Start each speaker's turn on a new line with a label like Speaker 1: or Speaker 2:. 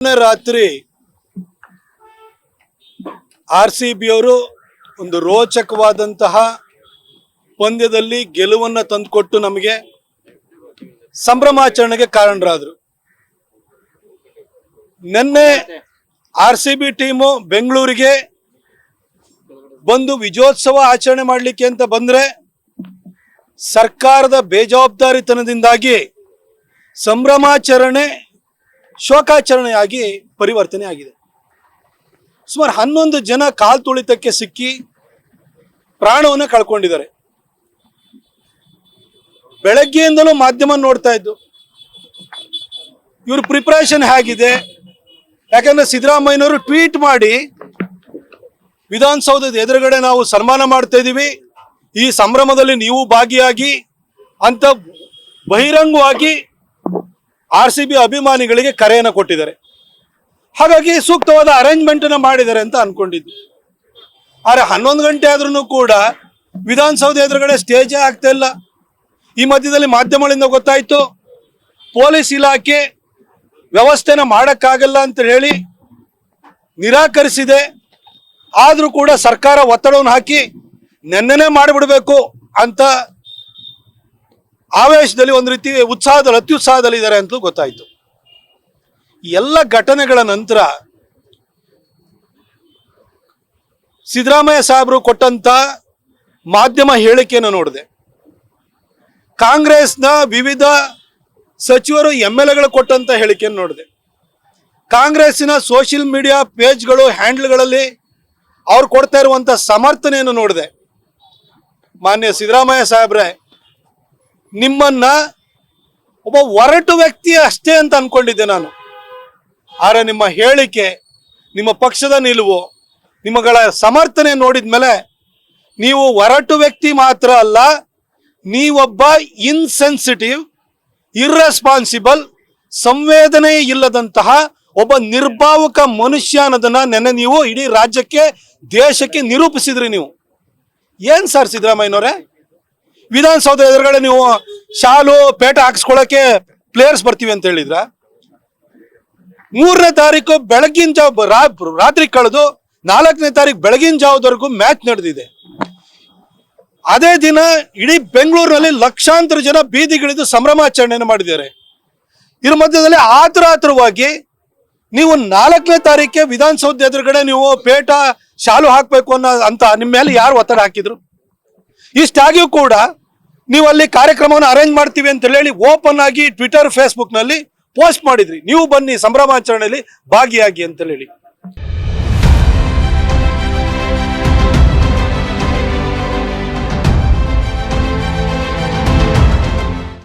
Speaker 1: ರಾತ್ರಿ R C B ಅವರು ಒಂದು ರೋಚಕವಾದಂತಹ ಪಂದ್ಯದಲ್ಲಿ ಗೆಲುವನ್ನು ತಂದುಕೊಟ್ಟು ನಮಗೆ ಸಂಭ್ರಮಾಚರಣೆಗೆ ಕಾರಣರಾದರು. ನಿನ್ನೆ ಆರ್ ಸಿ ಬಿ ಟೀಮು ಬೆಂಗಳೂರಿಗೆ ಬಂದು ವಿಜಯೋತ್ಸವ ಆಚರಣೆ ಮಾಡಲಿಕ್ಕೆ ಅಂತ ಬಂದ್ರೆ ಸರ್ಕಾರದ ಬೇಜವಾಬ್ದಾರಿತನದಿಂದಾಗಿ ಸಂಭ್ರಮಾಚರಣೆ ಶೋಕಾಚರಣೆಯಾಗಿ ಪರಿವರ್ತನೆ ಆಗಿದೆ ಸುಮಾರು ಹನ್ನೊಂದು ಜನ ಕಾಲ್ ತುಳಿತಕ್ಕೆ ಸಿಕ್ಕಿ ಪ್ರಾಣವನ್ನು ಕಳ್ಕೊಂಡಿದ್ದಾರೆ. ಬೆಳಗ್ಗೆಯಿಂದಲೂ ಮಾಧ್ಯಮ ನೋಡ್ತಾ ಇದ್ದು, ಇವ್ರ ಪ್ರಿಪರೇಷನ್ ಹೇಗಿದೆ? ಯಾಕಂದ್ರೆ ಸಿದ್ದರಾಮಯ್ಯನವರು ಟ್ವೀಟ್ ಮಾಡಿ, ವಿಧಾನಸೌಧದ ಎದುರುಗಡೆ ನಾವು ಸನ್ಮಾನ ಮಾಡ್ತಾ ಇದ್ದೀವಿ, ಈ ಸಂಭ್ರಮದಲ್ಲಿ ನೀವು ಭಾಗಿಯಾಗಿ, ಅಂತ ಬಹಿರಂಗವಾಗಿ ಆರ್ ಸಿ ಬಿ ಅಭಿಮಾನಿಗಳಿಗೆ ಕರೆಯನ್ನು ಕೊಟ್ಟಿದ್ದಾರೆ. ಹಾಗಾಗಿ ಸೂಕ್ತವಾದ ಅರೇಂಜ್ಮೆಂಟ್ ಅನ್ನ ಮಾಡಿದ್ದಾರೆ ಅಂತ ಅನ್ಕೊಂಡಿದ್ವಿ. ಆದರೆ ಹನ್ನೊಂದು ಗಂಟೆ ಆದ್ರೂ ಕೂಡ ವಿಧಾನಸೌಧ ಎದುರುಗಡೆ ಸ್ಟೇಜೇ ಆಗ್ತಾ ಇಲ್ಲ. ಈ ಮಧ್ಯದಲ್ಲಿ ಮಾಧ್ಯಮಗಳಿಂದ ಗೊತ್ತಾಯ್ತು, ಪೊಲೀಸ್ ಇಲಾಖೆ ವ್ಯವಸ್ಥೆನ ಮಾಡೋಕ್ಕಾಗಲ್ಲ ಅಂತ ಹೇಳಿ ನಿರಾಕರಿಸಿದೆ. ಆದ್ರೂ ಕೂಡ ಸರ್ಕಾರ ಒತ್ತಡವನ್ನು ಹಾಕಿ ನೆನ್ನೆ ಮಾಡಿಬಿಡಬೇಕು ಅಂತ ಆವೇಶದಲ್ಲಿ ಒಂದು ರೀತಿ ಉತ್ಸಾಹದಲ್ಲಿ, ಅತ್ಯುತ್ಸಾಹದಲ್ಲಿ ಇದ್ದಾರೆ ಅಂತಲೂ ಗೊತ್ತಾಯಿತು. ಎಲ್ಲ ಘಟನೆಗಳ ನಂತರ ಸಿದ್ದರಾಮಯ್ಯ ಸಾಹೇಬರು ಕೊಟ್ಟಂತ ಮಾಧ್ಯಮ ಹೇಳಿಕೆಯನ್ನು ನೋಡಿದೆ. ಕಾಂಗ್ರೆಸ್ನ ವಿವಿಧ ಸಚಿವರು, ಎಂ ಎಲ್ ಎಗಳು ಕೊಟ್ಟಂತ ಹೇಳಿಕೆಯನ್ನು ನೋಡಿದೆ. ಕಾಂಗ್ರೆಸ್ಸಿನ ಸೋಷಿಯಲ್ ಮೀಡಿಯಾ ಪೇಜ್ಗಳು, ಹ್ಯಾಂಡಲ್ಗಳಲ್ಲಿ ಅವ್ರು ಕೊಡ್ತಾ ಇರುವಂತ ಸಮರ್ಥನೆಯನ್ನು ನೋಡಿದೆ. ಮಾನ್ಯ ಸಿದ್ದರಾಮಯ್ಯ ಸಾಹೇಬ್ರೆ ನಿಮ್ಮನ್ನ ಒಬ್ಬ ಒರಟು ವ್ಯಕ್ತಿ ಅಷ್ಟೇ ಅಂತ ಅನ್ಕೊಂಡಿದ್ದೆ ನಾನು. ಆದರೆ ನಿಮ್ಮ ಹೇಳಿಕೆ, ನಿಮ್ಮ ಪಕ್ಷದ ನಿಲುವು, ನಿಮ್ಮಗಳ ಸಮರ್ಥನೆ ನೋಡಿದ ಮೇಲೆ ನೀವು ಒರಟು ವ್ಯಕ್ತಿ ಮಾತ್ರ ಅಲ್ಲ, ನೀವೊಬ್ಬ ಇನ್ಸೆನ್ಸಿಟಿವ್ ಇರ್ರೆಸ್ಪಾನ್ಸಿಬಲ್ ಸಂವೇದನೆ ಇಲ್ಲದಂತಹ ಒಬ್ಬ ನಿರ್ಭಾವಕ ಮನುಷ್ಯ ಅನ್ನೋದನ್ನ ನೆನ್ನೆ ನೀವು ಇಡೀ ರಾಜ್ಯಕ್ಕೆ, ದೇಶಕ್ಕೆ ನಿರೂಪಿಸಿದ್ರಿ ನೀವು. ಏನ್ ಸರ್ ಸಿದ್ದರಾಮಯ್ಯನವರೇ? ವಿಧಾನಸೌಧ ಎದುರುಗಡೆ ನೀವು ಶಾಲು, ಪೇಟ ಹಾಕ್ಸ್ಕೊಳಕ್ಕೆ ಪ್ಲೇಯರ್ಸ್ ಬರ್ತೀವಿ ಅಂತ ಹೇಳಿದ್ರ. ಮೂರನೇ ತಾರೀಕು ಬೆಳಗಿನ ಜಾವ ರಾತ್ರಿ ಕಳೆದು ನಾಲ್ಕನೇ ತಾರೀಕು ಬೆಳಗಿನ ಜಾವದವರೆಗೂ ಮ್ಯಾಚ್ ನಡೆದಿದೆ. ಅದೇ ದಿನ ಇಡೀ ಬೆಂಗಳೂರಿನಲ್ಲಿ ಲಕ್ಷಾಂತರ ಜನ ಬೀದಿಗಿಳಿದು ಸಂಭ್ರಮಾಚರಣೆಯನ್ನು ಮಾಡಿದ್ದಾರೆ. ಇದ್ರ ಮಧ್ಯದಲ್ಲಿ ಆತರ ಆತರವಾಗಿ ನೀವು ನಾಲ್ಕನೇ ತಾರೀಕೆ ವಿಧಾನಸೌಧ ಎದುರುಗಡೆ ನೀವು ಪೇಟ, ಶಾಲು ಹಾಕ್ಬೇಕು ಅನ್ನೋ ಅಂತ ನಿಮ್ಮ ಮೇಲೆ ಯಾರು ಒತ್ತಡ ಹಾಕಿದ್ರು? ಇಷ್ಟಾಗಿಯೂ ಕೂಡ ನೀವು ಅಲ್ಲಿ ಕಾರ್ಯಕ್ರಮವನ್ನು ಅರೇಂಜ್ ಮಾಡ್ತೀವಿ ಅಂತ ಹೇಳಿ ಓಪನ್ ಆಗಿ ಟ್ವಿಟರ್ ಫೇಸ್ಬುಕ್ನಲ್ಲಿ ಪೋಸ್ಟ್ ಮಾಡಿದ್ರಿ. ನೀವು ಬನ್ನಿ ಸಂಭ್ರಮಾಚರಣೆಯಲ್ಲಿ ಭಾಗಿಯಾಗಿ ಅಂತ ಹೇಳಿ.